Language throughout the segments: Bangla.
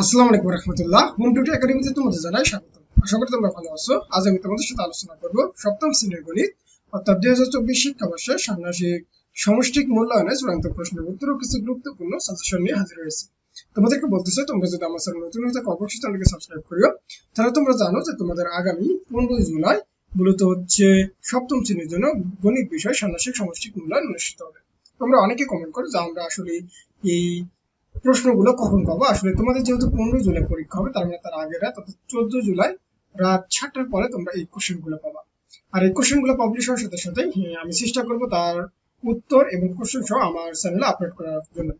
আসসালামু আলাইকুম রহমতুল্লাহ। হোম টিউটর একাডেমিতে তোমাদের জানাই স্বাগত। আশা করি তোমরা ভালো আছো। আজ আমি তোমাদের সাথে আলোচনা করব সপ্তম শ্রেণির গণিত, অর্থাৎ দুই হাজার চব্বিশ শিক্ষাবর্ষে সমষ্টিক মূল্যায়নের চূড়ান্ত প্রশ্নের উত্তর কিছু গুরুত্বপূর্ণ সাজেশন নিয়ে হাজির তোমাদেরকে তোমরা যদি আমার নতুন হয়ে থাকো, অবশ্যই সাবস্ক্রাইব করিও। তাহলে তোমরা জানো যে তোমাদের আগামী পনেরোই জুলাই মূলত হচ্ছে সপ্তম শ্রেণির জন্য গণিত বিষয় ষান্মাসিক সমষ্টিক মূল্যায়ন অনুষ্ঠিত হবে। তোমরা অনেকে কমেন্ট করো যে আমরা আসলে এই প্রশ্নগুলো কখন পাবো আসলে তোমাদের যেহেতু পনেরো জুলাই পরীক্ষা হবে, তার মানে তার আগের রাত, অর্থাৎ চোদ্দ জুলাই রাত সাতটার পরে তোমরা এই কোশ্চেনগুলো পাবা। আর এই কোশ্চেনগুলো পাবলিশ হওয়ার সাথে সাথে আমি চেষ্টা করব তার উত্তর এবং কোশ্চেন সহ আমার চ্যানেলে আপলোড করার জন্য।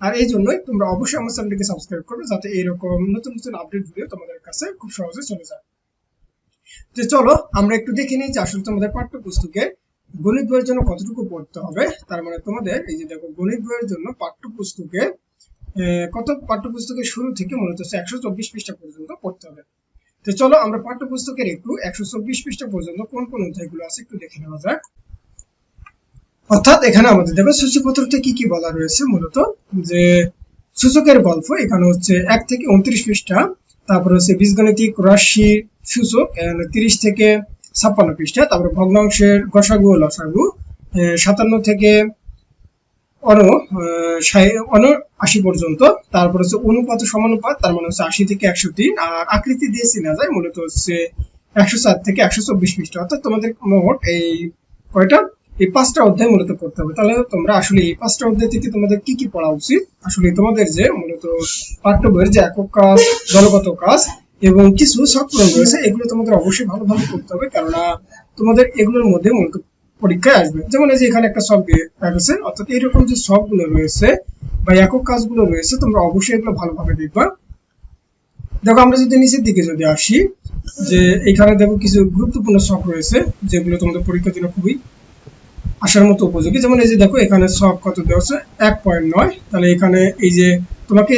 আর এই জন্যই তোমরা অবশ্যই আমার চ্যানেলটিকে সাবস্ক্রাইব করবে, যাতে এইরকম নতুন নতুন আপডেট ভিডিও তোমাদের কাছে খুব সহজে চলে যায়। যে চলো, আমরা একটু দেখে নিই যে আসলে তোমাদের পাঠ্যপুস্তকে গণিত বইয়ের জন্য কতটুকু পড়তে হবে। তার মানে তোমাদের এই যে দেখো, গণিত বইয়ের জন্য পাঠ্যপুস্তকে কত পাঠ্যপুস্তকের শুরু থেকে মূলত একশো চব্বিশ পৃষ্ঠা পর্যন্ত পড়তে হবে। তো চলো আমরা পাঠ্যপুস্তকের একটু একশো চব্বিশ পৃষ্ঠা পর্যন্ত কোন কোন অধ্যায়গুলো আছে একটু দেখে নেওয়া যাক। অর্থাৎ এখানে আমাদের দেখো সূচকপত্রতে কি কি বলা রয়েছে মূলত, যে সূচকের গল্প এখানে হচ্ছে এক থেকে উনত্রিশ পৃষ্ঠা, তারপর হচ্ছে বীজগণিতিক রাশি সূচক তিরিশ থেকে ছাপ্পান্ন পৃষ্ঠা, তারপরে ভগ্নাংশের গসাগু লসাগু সাতান্ন থেকে অন অন আশি পর্যন্ত, তারপর হচ্ছে অনুপাত সমানুপাত, তার মানে হচ্ছে আশি থেকে একশো তিন আর আকৃতি দিয়ে চেনা যায় মূলত হচ্ছে একশো চার থেকে একশো চব্বিশ পৃষ্ঠা। অর্থাৎ তোমাদের মোট এই কয়টা? এই পাঁচটা অধ্যায় মূলত পড়তে হবে। তাহলে তোমরা আসলে এই পাঁচটা অধ্যায় থেকে তোমাদের কি কি পড়া উচিত? আসলে তোমাদের যে মূলত পাঠ্য বইয়ের যে একক কাজ, দলগত কাজ এবং কিছু শখ রয়েছে, এগুলো তোমাদের অবশ্যই ভালোভাবে করতে হবে, কেননা তোমাদের এগুলোর মধ্যে মূলত পরীক্ষায় আসবে। যেমন এই যে এখানে একটা সব রয়েছে অর্থাৎ এইরকম যে সবগুলো রয়েছে বা একক কাজগুলো রয়েছে, তোমরা অবশ্যই এগুলো ভালোভাবে দেখবা। দেখো, আমরা যদি নিচের দিকে যদি আসি, যে এখানে দেখো কিছু গুরুত্বপূর্ণ শখ রয়েছে, যেগুলো তোমাদের পরীক্ষার জন্য খুবই আসার মতো উপযোগী। যেমন এই যে দেখো, এখানে সব কত দেওয়া এক পয়েন্ট নয়। তাহলে এখানে এই যে তোমাকে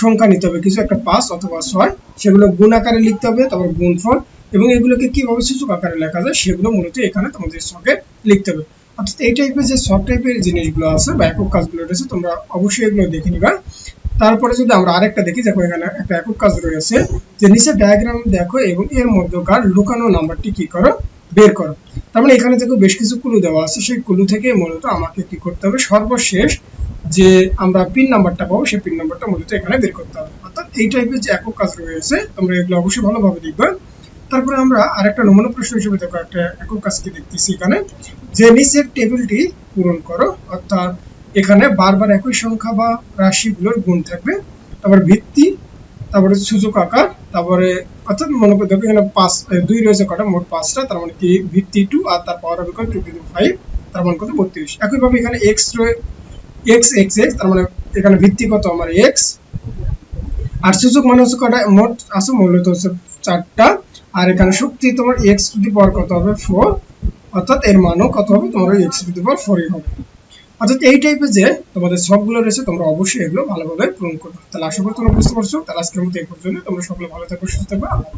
সংখ্যা নিতে হবে, কিছু একটা পাঁচ অথবা ছয়, সেগুলো গুণ আকারে লিখতে হবে, তারপর গুণফল। এবং এগুলোকে কীভাবে সূচক আকারে লেখা যায় সেগুলো মূলত এখানে তোমাদের শখে লিখতে হবে। অর্থাৎ এই টাইপের যে সব টাইপের জিনিসগুলো আছে বা একক কাজগুলো রয়েছে, তোমরা অবশ্যই এগুলো দেখে নিবা। তারপরে যদি আমরা আরেকটা দেখি, দেখো এখানে একটা একক কাজ রয়েছে, যে নিচে ডায়াগ্রাম দেখো এবং এর মধ্যকার লুকানো নাম্বারটি কি করো? বের করো। তার মানে এখানে দেখো বেশ কিছু কুলু দেওয়া আছে, সেই কুলু থেকে মূলত আমাকে কি করতে হবে? সর্বশেষ যে আমরা পিন নাম্বারটা পাবো, সেই পিন নাম্বারটা মূলত এখানে বের করতে হবে। অর্থাৎ এই টাইপের যে একক কাজ রয়েছে, তোমরা এগুলো অবশ্যই ভালোভাবে দেখবে। তারপরে আমরা আরেকটা নমুনা প্রশ্ন হিসেবে দেখো, একটা একক কাজকে দেখতেছি এখানে। যে নিচের টেবিলটি পূরণ করো, অর্থাৎ এখানে বারবার একই সংখ্যা বা রাশিগুলোর গুণ থাকবে। তারপর ভিত্তি, তারপরে সূচক আকার, তারপরে অর্থাৎ মনে করে দেখো এখানে পাঁচ দুই রয়েছে কটা, মোট পাঁচটা, তার মানে কি ভিত্তি টু আর তার পাওয়ার হবে টু টু ফাইভ তার মানে কত? বত্রিশ। একইভাবে এখানে এক্স রয়ে এক্স এক্স এক্স তার মানে এখানে ভিত্তি কত? আমার এক্স আর সূচক মানে হচ্ছে কটা? মোট আছে, মূলত হচ্ছে চারটা। আর এখানে শক্তি তোমার এক্স টু দি পাওয়ার কত হবে? ফোর অর্থাৎ এর মানও কত হবে? তোমার এক্স টু দি পাওয়ার ফোরই হবে। অর্থাৎ এই টাইপের যে তোমাদের সবগুলো রয়েছে, তোমরা অবশ্যই এগুলো ভালোভাবে পূরণ করবে। তাহলে আশা করি তোমরা বুঝতে পারছ। তাহলে আজকের মতো এই পর্যন্ত তোমরা সকলে ভালো থাকো, সুস্থ থাকবে আল্লাহ